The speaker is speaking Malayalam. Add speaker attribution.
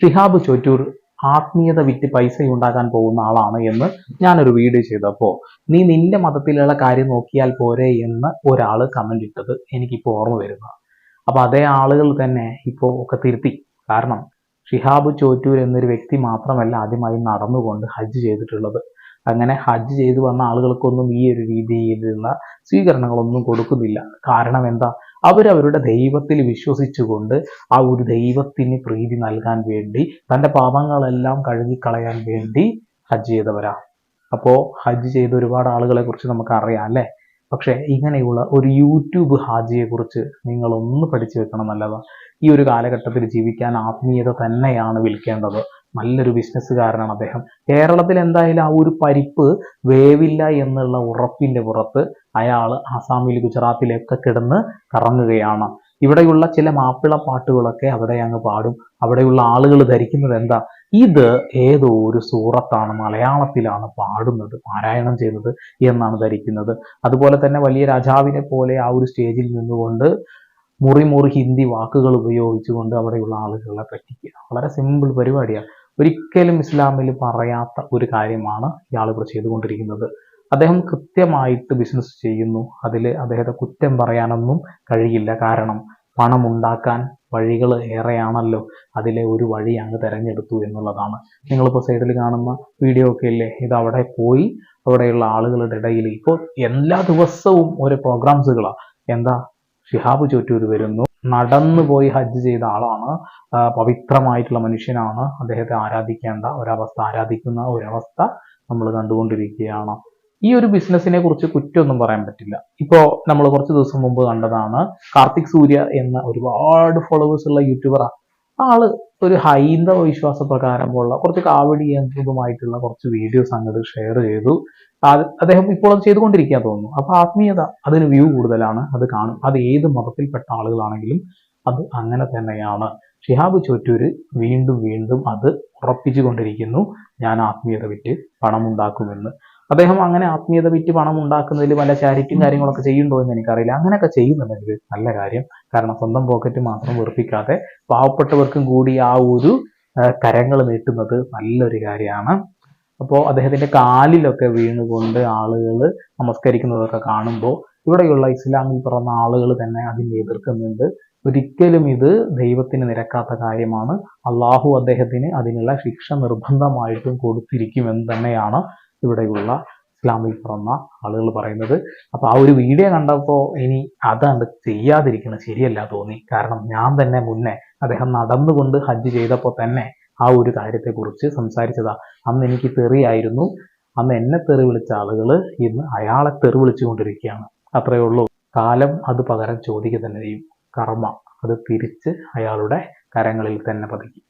Speaker 1: ഷിഹാബ് ചോറ്റൂർ ആത്മീയത വിറ്റ് പൈസ ഉണ്ടാക്കാൻ പോകുന്ന ആളാണ് എന്ന് ഞാനൊരു വീഡിയോ ചെയ്തപ്പോൾ നീ നിന്റെ മതത്തിലുള്ള കാര്യം നോക്കിയാൽ പോരെ എന്ന് ഒരാൾ കമന്റ് ഇട്ടത് എനിക്കിപ്പോൾ ഓർമ്മ വരുന്നു. അപ്പോൾ അതേ ആളുകൾ തന്നെ ഇപ്പോൾ ഒക്കെ തിരുത്തി. കാരണം ഷിഹാബ് ചോറ്റൂർ എന്നൊരു വ്യക്തി മാത്രമല്ല ആദ്യമായി നടന്നുകൊണ്ട് ഹജ്ജ് ചെയ്തിട്ടുള്ളത്. അങ്ങനെ ഹജ്ജ് ചെയ്തു വന്ന ആളുകൾക്കൊന്നും ഈ ഒരു രീതിയിലുള്ള സ്വീകരണങ്ങളൊന്നും കൊടുക്കുന്നില്ല. കാരണം എന്താ? അവരവരുടെ ദൈവത്തിൽ വിശ്വസിച്ചുകൊണ്ട് ആ ഒരു ദൈവത്തിന് പ്രീതി നൽകാൻ വേണ്ടി തന്റെ പാപങ്ങളെല്ലാം കഴുകിക്കളയാൻ വേണ്ടി ഹജ്ജ് ചെയ്തവരാ. അപ്പോൾ ഹജ്ജ് ചെയ്ത ഒരുപാട് ആളുകളെ കുറിച്ച് നമുക്ക് അറിയാം അല്ലേ? പക്ഷേ ഇങ്ങനെയുള്ള ഒരു യൂട്യൂബ് ഹാജിയെ കുറിച്ച് നിങ്ങൾ ഒന്ന് പഠിച്ചു വെക്കണം നല്ലതാണ് ഈ ഒരു കാലഘട്ടത്തിൽ ജീവിക്കാൻ ആത്മീയത തന്നെയാണ് വിൽക്കേണ്ടത്. നല്ലൊരു ബിസിനസ്സുകാരനാണ് അദ്ദേഹം. കേരളത്തിൽ എന്തായാലും ആ ഒരു പരിപ്പ് വേവില്ല എന്നുള്ള ഉറപ്പിന്റെ പുറത്ത് അയാൾ ആസാമിൽ ഗുജറാത്തിലൊക്കെ കിടന്ന് കറങ്ങുകയാണ്. ഇവിടെയുള്ള ചില മാപ്പിള പാട്ടുകളൊക്കെ അവിടെ അങ്ങ് പാടും. അവിടെയുള്ള ആളുകൾ ധരിക്കുന്നത് എന്താ? ഇത് ഏതോ ഒരു സൂറത്താണ് മലയാളത്തിലാണ് പാടുന്നത് പാരായണം ചെയ്തത് എന്നാണ് ധരിക്കുന്നത്. അതുപോലെ തന്നെ വലിയ രാജാവിനെ പോലെ ആ ഒരു സ്റ്റേജിൽ നിന്നുകൊണ്ട് മുറി മുറി ഹിന്ദി വാക്കുകൾ ഉപയോഗിച്ചുകൊണ്ട് അവിടെയുള്ള ആളുകളെ പറ്റിക്കുക. വളരെ സിമ്പിൾ പരിപാടിയാണ്. ഒരിക്കലും ഇസ്ലാമിൽ പറയാത്ത ഒരു കാര്യമാണ് ഇയാൾ ഇവിടെ ചെയ്തുകൊണ്ടിരിക്കുന്നത്. അദ്ദേഹം കൃത്യമായിട്ട് ബിസിനസ് ചെയ്യുന്നു. അതിൽ അദ്ദേഹത്തെ കുറ്റം പറയാനൊന്നും കഴിയില്ല. കാരണം പണം ഉണ്ടാക്കാൻ വഴികൾ ഏറെയാണല്ലോ. അതിലെ ഒരു വഴി അങ്ങ് തിരഞ്ഞെടുത്തു എന്നുള്ളതാണ്. നിങ്ങളിപ്പോൾ സൈഡിൽ കാണുന്ന വീഡിയോ ഒക്കെ ഇല്ലേ? ഇത് അവിടെ പോയി അവിടെയുള്ള ആളുകളുടെ ഇടയിൽ ഇപ്പോൾ എല്ലാ ദിവസവും ഓരോ പ്രോഗ്രാംസുകളാണ് എന്താ? ഷിഹാബ് ചോറ്റൂർ വരുന്നു. നടന്നു പോയി ഹജ്ജ് ചെയ്ത ആളാണ്. പവിത്രമായിട്ടുള്ള മനുഷ്യനാണ്. അദ്ദേഹത്തെ ആരാധിക്കേണ്ട ഒരവസ്ഥ ആരാധിക്കുന്ന ഒരവസ്ഥ നമ്മൾ കണ്ടുകൊണ്ടിരിക്കുകയാണ്. ഈ ഒരു ബിസിനസ്സിനെ കുറിച്ച് കുറ്റമൊന്നും പറയാൻ പറ്റില്ല. ഇപ്പോ നമ്മൾ കുറച്ച് ദിവസം മുമ്പ് കണ്ടതാണ് കാർത്തിക് സൂര്യ എന്ന ഒരുപാട് ഫോളോവേഴ്സ് ഉള്ള യൂട്യൂബറാ ആൾ ഒരു ഹൈന്ദവ വിശ്വാസ പ്രകാരമുള്ള കുറച്ച് കാവടി യന്ത്രമായിട്ടുള്ള കുറച്ച് വീഡിയോസ് അങ്ങോട്ട് ഷെയർ ചെയ്തു. അദ്ദേഹം ഇപ്പോൾ അത് ചെയ്തുകൊണ്ടിരിക്കാൻ തോന്നുന്നു. അപ്പൊ ആത്മീയത അതിന് വ്യൂ കൂടുതലാണ്. അത് കാണും. അത് ഏത് മതത്തിൽപ്പെട്ട ആളുകളാണെങ്കിലും അത് അങ്ങനെ തന്നെയാണ്. ഷിഹാബ് ചോറ്റൂര് വീണ്ടും വീണ്ടും അത് ഉറപ്പിച്ചുകൊണ്ടിരിക്കുന്നു. ഞാൻ ആത്മീയത വിറ്റ് പണമുണ്ടാക്കുമെന്ന്. അദ്ദേഹം അങ്ങനെ ആത്മീയത വിറ്റ് പണം ഉണ്ടാക്കുന്നതിൽ വല്ല ചാരിറ്റിയും കാര്യങ്ങളൊക്കെ ചെയ്യുന്നുണ്ടോ എന്ന് എനിക്കറിയില്ല. അങ്ങനെയൊക്കെ ചെയ്യുന്നുണ്ടെങ്കിൽ നല്ല കാര്യം. കാരണം സ്വന്തം പോക്കറ്റ് മാത്രം വെറുപ്പിക്കാതെ പാവപ്പെട്ടവർക്കും കൂടി ആ ഒരു കരങ്ങൾ നീട്ടുന്നത് നല്ലൊരു കാര്യമാണ്. അപ്പോൾ അദ്ദേഹത്തിന്റെ കാലിലൊക്കെ വീണുകൊണ്ട് ആളുകൾ നമസ്കരിക്കുന്നതൊക്കെ കാണുമ്പോൾ ഇവിടെയുള്ള ഇസ്ലാമിൽ പിറന്ന ആളുകൾ തന്നെ അതിനെ എതിർക്കുന്നുണ്ട്. ഒരിക്കലും ഇത് ദൈവത്തിന് നിരക്കാത്ത കാര്യമാണ്. അള്ളാഹു അദ്ദേഹത്തിന് അതിനുള്ള ശിക്ഷ നിർബന്ധമായിട്ടും കൊടുത്തിരിക്കുമെന്ന് തന്നെയാണ് ഇവിടെയുള്ള ഇസ്ലാമിൽ പിറന്ന ആളുകൾ പറയുന്നത്. അപ്പൊ ആ ഒരു വീഡിയോ കണ്ടപ്പോൾ ഇനി അതാണ്ട് ചെയ്യാതിരിക്കുന്നത് ശരിയല്ല തോന്നി. കാരണം ഞാൻ തന്നെ മുന്നേ അദ്ദേഹം നടന്നുകൊണ്ട് ഹജ്ജ് ചെയ്തപ്പോൾ തന്നെ ആ ഒരു കാര്യത്തെക്കുറിച്ച് സംസാരിച്ചതാ. അന്ന് എനിക്ക് തെറിയായിരുന്നു അന്ന് എന്നെ തെറി വിളിച്ച ആളുകൾ ഇന്ന് അയാളെ തെറി വിളിച്ചുകൊണ്ടിരിക്കുകയാണ് അത്രയേ ഉള്ളൂ. കാലം അത് പകരം ചോദിക്കുക തന്നെ ചെയ്യും. കർമ്മ അത് തിരിച്ച് അയാളുടെ കരങ്ങളിൽ തന്നെ പതിക്കും.